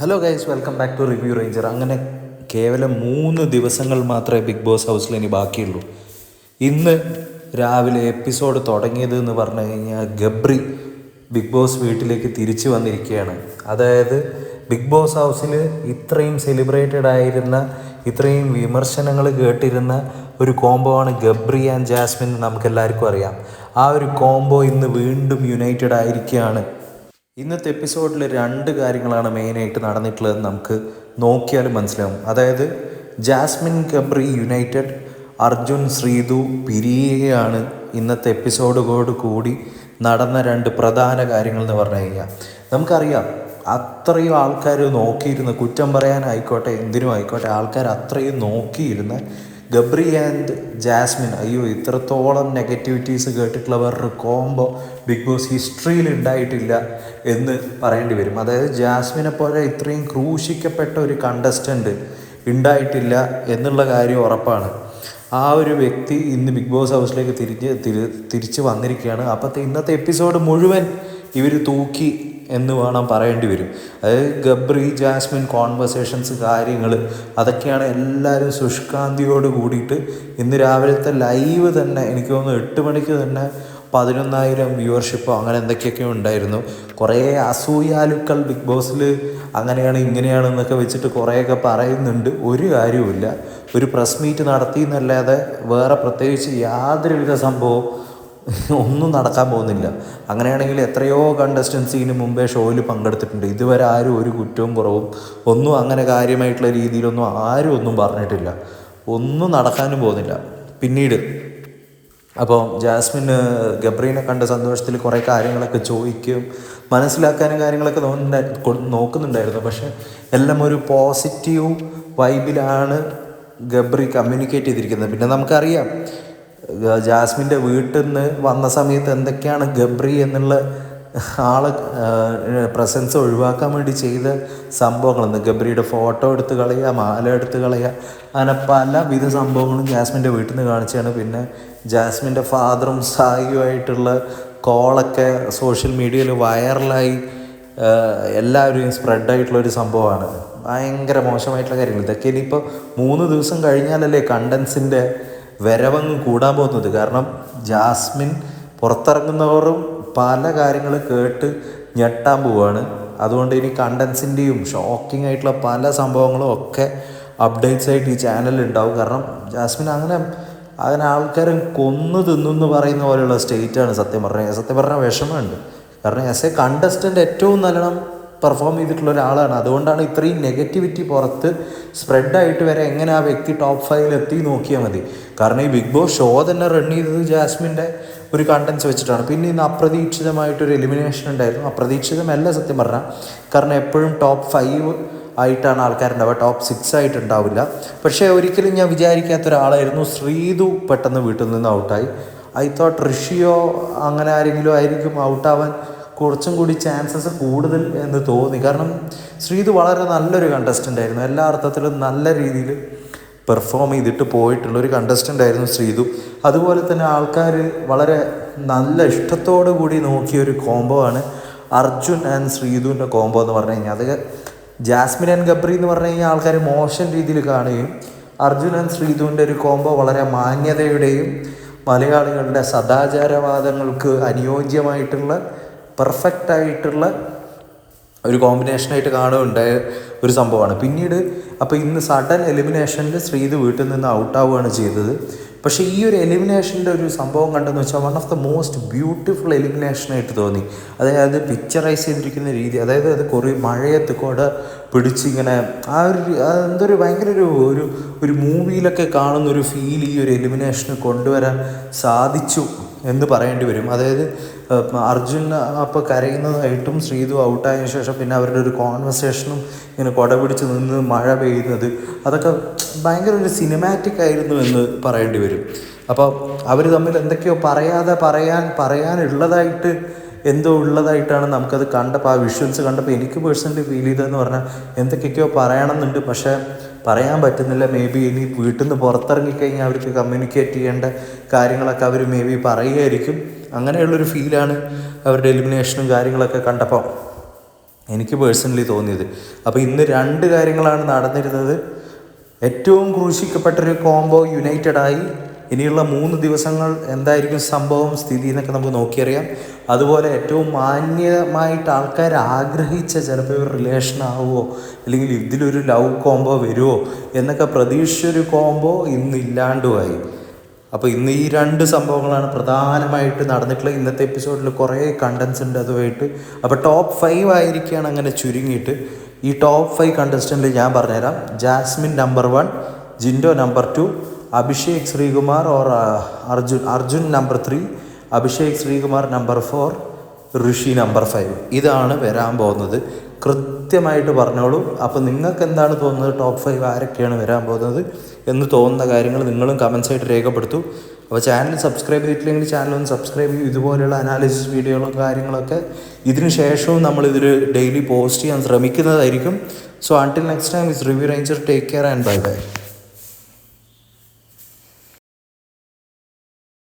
Hello guys welcome back to review ranger അങ്ങനെ കേവലം മൂന്ന് ദിവസങ്ങൾ മാത്രമേ ബിഗ് ബോസ് ഹൗസിൽ ഇനി ബാക്കിയുള്ളൂ. ഇന്ന് രാവിലെ എപ്പിസോഡ് തുടങ്ങിയത് എന്ന് പറഞ്ഞു കഴിഞ്ഞാൽ ഗബ്രി ബിഗ് ബോസ് വീട്ടിലേക്ക് തിരിച്ചു വന്നിരിക്കുകയാണ്. അതായത് ബിഗ് ബോസ് ഹൗസിൽ ഇത്രയും സെലിബ്രേറ്റഡ് ആയിരുന്ന ഇത്രയും വിമർശനങ്ങൾ കേട്ടിരുന്ന ഒരു കോംബോ ആണ് ഗബ്രി ആൻഡ് ജാസ്മിൻ നമുക്കെല്ലാവർക്കും അറിയാം. ആ ഒരു കോംബോ ഇന്ന് വീണ്ടും യുണൈറ്റഡ് ആയിരിക്കുകയാണ്. ഇന്നത്തെ എപ്പിസോഡിൽ രണ്ട് കാര്യങ്ങളാണ് മെയിനായിട്ട് നടന്നിട്ടുള്ളത് നമുക്ക് നോക്കിയാൽ മനസ്സിലാവും. അതായത് ജാസ്മിൻ ഗബ്രി യുണൈറ്റഡ് അർജുൻ ശ്രീതു പിരിയുകയാണ് ഇന്നത്തെ എപ്പിസോഡുകളോട് കൂടി നടന്ന രണ്ട് പ്രധാന കാര്യങ്ങൾ എന്ന് പറഞ്ഞു കഴിഞ്ഞാൽ നമുക്കറിയാം അത്രയും ആൾക്കാർ നോക്കിയിരുന്ന കുറ്റം പറയാനായിക്കോട്ടെ എന്തിനും ആയിക്കോട്ടെ ആൾക്കാർ അത്രയും നോക്കിയിരുന്ന ഗബ്രി ആൻഡ് ജാസ്മിൻ അയ്യോ ഇത്രത്തോളം നെഗറ്റിവിറ്റീസ് കേട്ടിട്ടുള്ള വേറൊരു കോംബോ ബിഗ് ബോസ് ഹിസ്റ്ററിയിൽ ഉണ്ടായിട്ടില്ല എന്ന് പറയേണ്ടി വരും. അതായത് ജാസ്മിനെ പോലെ ഇത്രയും ക്രൂശിക്കപ്പെട്ട ഒരു കണ്ടസ്റ്റന്റ് ഉണ്ടായിട്ടില്ല എന്നുള്ള കാര്യം ഉറപ്പാണ്. ആ ഒരു വ്യക്തി ഇന്ന് ബിഗ് ബോസ് ഹൗസിലേക്ക് തിരിഞ്ഞ് തിരി തിരിച്ച് വന്നിരിക്കുകയാണ്. അപ്പോഴത്തെ ഇന്നത്തെ എപ്പിസോഡ് മുഴുവൻ ഇവർ തൂക്കി എന്ന് വേണം പറയേണ്ടി വരും. അതായത് ഗബ്രി ജാസ്മിൻ കോൺവെർസേഷൻസ് കാര്യങ്ങൾ അതൊക്കെയാണ് എല്ലാവരും ശുഷ്കാന്തിയോട് കൂടിയിട്ട് ഇന്ന് രാവിലത്തെ ലൈവ് തന്നെ എനിക്ക് തോന്നുന്നു എട്ട് മണിക്ക് തന്നെ പതിനൊന്നായിരം വ്യൂവർഷിപ്പോ അങ്ങനെ എന്തൊക്കെയൊക്കെ ഉണ്ടായിരുന്നു. കുറേ അസൂയാലുക്കൾ ബിഗ് ബോസിൽ അങ്ങനെയാണ് ഇങ്ങനെയാണ് എന്നൊക്കെ വെച്ചിട്ട് കുറേയൊക്കെ പറയുന്നുണ്ട്. ഒരു കാര്യവുമില്ല. ഒരു പ്രസ് മീറ്റ് നടത്തി എന്നല്ലാതെ വേറെ പ്രത്യേകിച്ച് യാതൊരുവിധ സംഭവവും ഒന്നും നടക്കാൻ പോകുന്നില്ല. അങ്ങനെയാണെങ്കിൽ എത്രയോ കണ്ടസ്റ്റൻസിന് മുമ്പേ ഷോയിൽ പങ്കെടുത്തിട്ടുണ്ട്. ഇതുവരെ ആരും ഒരു കുറ്റവും കുറവും ഒന്നും അങ്ങനെ കാര്യമായിട്ടുള്ള രീതിയിലൊന്നും ആരും ഒന്നും പറഞ്ഞിട്ടില്ല. ഒന്നും നടക്കാനും പോകുന്നില്ല. പിന്നീട് അപ്പോൾ ജാസ്മിൻ ഗബ്രീനെ കണ്ട സന്തോഷത്തിൽ കുറേ കാര്യങ്ങളൊക്കെ ചോദിക്കും. മനസ്സിലാക്കാനും കാര്യങ്ങളൊക്കെ നോക്കുന്നുണ്ടായി- നോക്കുന്നുണ്ടായിരുന്നു. പക്ഷേ എല്ലാം ഒരു പോസിറ്റീവ് വൈബിലാണ് ഗബ്രി കമ്മ്യൂണിക്കേറ്റ് ചെയ്തിരിക്കുന്നത്. പിന്നെ നമുക്കറിയാം ജാസ്മിന്റെ വീട്ടിൽ നിന്ന് വന്ന സമയത്ത് എന്തൊക്കെയാണ് ഗബ്രി എന്നുള്ള ആളെ പ്രസൻസ് ഒഴിവാക്കാൻ വേണ്ടി ചെയ്ത സംഭവങ്ങളെന്ന് ഗബ്രിയുടെ ഫോട്ടോ എടുത്ത് കളയുക മാല എടുത്ത് കളയുക അങ്ങനെ പലവിധ സംഭവങ്ങളും ജാസ്മിന്റെ വീട്ടിൽ നിന്ന് കാണിച്ചാണ് പിന്നെ ജാസ്മിന്റെ ഫാദറും സായിയുമായിട്ടുള്ള കോളൊക്കെ സോഷ്യൽ മീഡിയയിൽ വൈറലായി എല്ലാവരും സ്പ്രെഡായിട്ടുള്ള ഒരു സംഭവമാണ്. ഭയങ്കര മോശമായിട്ടുള്ള കാര്യങ്ങൾ. ഇതൊക്കെ ഇനിയിപ്പോൾ മൂന്ന് ദിവസം കഴിഞ്ഞാലല്ലേ കണ്ടൻസിന്റെ വരവങ്ങ് കൂടാൻ പോകുന്നത്. കാരണം ജാസ്മിൻ പുറത്തിറങ്ങുന്നവരും പല കാര്യങ്ങൾ കേട്ട് ഞെട്ടാൻ പോവുകയാണ് അതുകൊണ്ട് ഇനി കണ്ടൻസിന്റെയും ഷോക്കിംഗ് ആയിട്ടുള്ള പല സംഭവങ്ങളും ഒക്കെ അപ്ഡേറ്റ്സ് ആയിട്ട് ഈ ചാനലിൽ ഉണ്ടാവും കാരണം ജാസ്മിൻ അങ്ങനെ അങ്ങനെ ആൾക്കാരെ കൊന്നു തിന്നു എന്ന് പറയുന്ന പോലെയുള്ള സ്റ്റേറ്റാണ് സത്യം പറഞ്ഞാൽ സത്യം പറഞ്ഞാൽ വിഷമമുണ്ട്. കാരണം എസ് എ കണ്ടസ്റ്റന്റ് ഏറ്റവും നല്ലോണം പെർഫോം ചെയ്തിട്ടുള്ള ഒരാളാണ്. അതുകൊണ്ടാണ് ഇത്രയും നെഗറ്റിവിറ്റി പുറത്ത് സ്പ്രെഡായിട്ട് വരെ എങ്ങനെ ആ വ്യക്തി ടോപ്പ് ഫൈവിൽ എത്തി നോക്കിയാൽ മതി. കാരണം ഈ ബിഗ് ബോസ് ഷോ തന്നെ റൺ ചെയ്തത് ജാസ്മിന്റെ ഒരു കണ്ടൻസ് വെച്ചിട്ടാണ്. പിന്നെ ഇന്ന് അപ്രതീക്ഷിതമായിട്ടൊരു എലിമിനേഷൻ ഉണ്ടായിരുന്നു. അപ്രതീക്ഷിതമല്ല സത്യം പറഞ്ഞാൽ കാരണം എപ്പോഴും ടോപ്പ് ഫൈവ് ആയിട്ടാണ് ആൾക്കാരുണ്ടാവുക. Top six ആയിട്ടുണ്ടാവില്ല. പക്ഷേ ഒരിക്കലും ഞാൻ വിചാരിക്കാത്ത ഒരാളായിരുന്നു. ശ്രീതു പെട്ടെന്ന് വീട്ടിൽ നിന്ന് ഔട്ടായി ഐ തോട്ട് ഋഷിയോ അങ്ങനെ ആരെങ്കിലും ആയിരിക്കും ഔട്ടാവാൻ കുറച്ചും കൂടി ചാൻസസ് കൂടുതൽ എന്ന് തോന്നി. കാരണം ശ്രീതു വളരെ നല്ലൊരു കണ്ടസ്റ്റന്റ് ആയിരുന്നു. എല്ലാ അർത്ഥത്തിലും നല്ല രീതിയിൽ പെർഫോം ചെയ്തിട്ട് പോയിട്ടുള്ള ഒരു കണ്ടസ്റ്റന്റ് ആയിരുന്നു ശ്രീതു. അതുപോലെ തന്നെ ആൾക്കാർ വളരെ നല്ല ഇഷ്ടത്തോടു കൂടി നോക്കിയ ഒരു കോംബോ ആണ് അർജുൻ ആൻഡ് ശ്രീതുവിന്റെ കോംബോ എന്ന് പറഞ്ഞു കഴിഞ്ഞാൽ. അത് ജാസ്മിൻ ആൻഡ് ഗബ്രി എന്ന് പറഞ്ഞു കഴിഞ്ഞാൽ ആൾക്കാർ മോശം രീതിയിൽ കാണുകയും അർജുൻ ആൻഡ് ശ്രീതുവിന്റെ ഒരു കോംബോ വളരെ മാന്യതയുടെയും മലയാളികളുടെ സദാചാരവാദങ്ങൾക്ക് അനുയോജ്യമായിട്ടുള്ള പെർഫെക്റ്റ് ആയിട്ടുള്ള ഒരു കോമ്പിനേഷനായിട്ട് കാണുകയുണ്ടായ ഒരു സംഭവമാണ്. പിന്നീട് അപ്പോൾ ഇന്ന് സഡൻ എലിമിനേഷനിൽ ശ്രീത് വീട്ടിൽ നിന്ന് ഔട്ടാവുകയാണ് ചെയ്തത്. പക്ഷേ ഈ ഒരു എലിമിനേഷന്റെ ഒരു സംഭവം കണ്ടെന്ന് വെച്ചാൽ one of the most beautiful എലിമിനേഷനായിട്ട് തോന്നി. അതായത് പിക്ചറൈസ് ചെയ്തിരിക്കുന്ന രീതി അതായത് അത് കുറേ മഴയത്ത് കൂടെ പിടിച്ചിങ്ങനെ ആ ഒരു എന്തൊരു ഭയങ്കര ഒരു ഒരു ഒരു മൂവിയിലൊക്കെ കാണുന്ന ഒരു ഫീൽ ഈ ഒരു എലിമിനേഷന് കൊണ്ടുവരാൻ സാധിച്ചു. എന്ന് പറയേണ്ടി വരും. അതായത് അർജുൻ അപ്പോൾ കരയുന്നതായിട്ടും ശ്രീതു ഔട്ടായ ശേഷം പിന്നെ അവരുടെ ഒരു കോൺവെർസേഷനും ഇങ്ങനെ കൊട പിടിച്ച് നിന്ന് മഴ പെയ്യുന്നത് അതൊക്കെ ഭയങ്കര ഒരു സിനിമാറ്റിക് ആയിരുന്നു എന്ന് പറയേണ്ടി വരും. അപ്പോൾ അവർ തമ്മിൽ എന്തൊക്കെയോ പറയാതെ പറയാൻ പറയാനുള്ളതായിട്ട് എന്തോ ഉള്ളതായിട്ടാണ് നമുക്കത് കണ്ടപ്പോൾ ആ വിഷ്വൽസ് കണ്ടപ്പോൾ എനിക്ക് പേഴ്സണലി ഫീൽ ചെയ്തതെന്ന് പറഞ്ഞാൽ എന്തൊക്കെയൊക്കെയോ പറയണമെന്നുണ്ട്. പക്ഷേ പറയാൻ പറ്റുന്നില്ല. മേ ബി ഇനി വീട്ടിൽ നിന്ന് പുറത്തിറങ്ങിക്കഴിഞ്ഞാൽ അവർക്ക് കമ്മ്യൂണിക്കേറ്റ് ചെയ്യേണ്ട കാര്യങ്ങളൊക്കെ അവർ മേ ബി പറയുമായിരിക്കും അങ്ങനെയുള്ളൊരു ഫീലാണ് അവരുടെ എലിമിനേഷനും കാര്യങ്ങളൊക്കെ കണ്ടപ്പോൾ എനിക്ക് പേഴ്സണലി തോന്നിയത്. അപ്പോൾ ഇന്ന് രണ്ട് കാര്യങ്ങളാണ് നടന്നിരുന്നത്. ഏറ്റവും ക്രൂശിക്കപ്പെട്ടൊരു കോംബോ യുണൈറ്റഡ് ആയി ഇനിയുള്ള മൂന്ന് ദിവസങ്ങൾ എന്തായിരിക്കും സംഭവം സ്ഥിതി എന്നൊക്കെ നമുക്ക് നോക്കിയറിയാം. അതുപോലെ ഏറ്റവും മാന്യമായിട്ട് ആൾക്കാർ ആഗ്രഹിച്ച ചിലപ്പോൾ ഒരു റിലേഷൻ ആവുമോ അല്ലെങ്കിൽ ഇതിലൊരു ലവ് കോംബോ വരുമോ എന്നൊക്കെ പ്രതീക്ഷിച്ചൊരു കോംബോ ഇന്ന് ഇല്ലാണ്ടുമായി അപ്പോൾ ഇന്ന് ഈ രണ്ട് സംഭവങ്ങളാണ് പ്രധാനമായിട്ട് നടന്നിട്ടുള്ള ഇന്നത്തെ എപ്പിസോഡിൽ കുറേ കണ്ടൻസ് ഉണ്ട് അതുമായിട്ട്. അപ്പോൾ ടോപ്പ് ഫൈവ് ആയിരിക്കുകയാണ് അങ്ങനെ ചുരുങ്ങിയിട്ട്. ഈ ടോപ്പ് ഫൈവ് കണ്ടസ്റ്റന്റിൽ ഞാൻ പറഞ്ഞുതരാം. Jasmine number one Jinto number two Abhishek Sreekumar or Arjun Arjun number three Abhishek Sreekumar number four Rishi number five ഇതാണ് വരാൻ പോകുന്നത്. കൃത്യമായിട്ട് പറഞ്ഞോളൂ. അപ്പോൾ നിങ്ങൾക്ക് എന്താണ് തോന്നുന്നത്? ടോപ്പ് ഫൈവ് ആരൊക്കെയാണ് വരാൻ പോകുന്നത് എന്ന് തോന്നുന്ന കാര്യങ്ങൾ നിങ്ങളും കമൻസ് ആയിട്ട് രേഖപ്പെടുത്തൂ. അപ്പോൾ ചാനൽ സബ്സ്ക്രൈബ് ചെയ്തിട്ടില്ലെങ്കിൽ ചാനൽ ഒന്ന് സബ്സ്ക്രൈബ് ചെയ്യും. ഇതുപോലെയുള്ള അനാലിസിസ് വീഡിയോകളും കാര്യങ്ങളൊക്കെ ഇതിന് ശേഷവും നമ്മൾ ഇതിൽ ഡെയിലി പോസ്റ്റ് ചെയ്യാൻ ശ്രമിക്കുന്നതായിരിക്കും. So until next time is review ranger take care and bye bye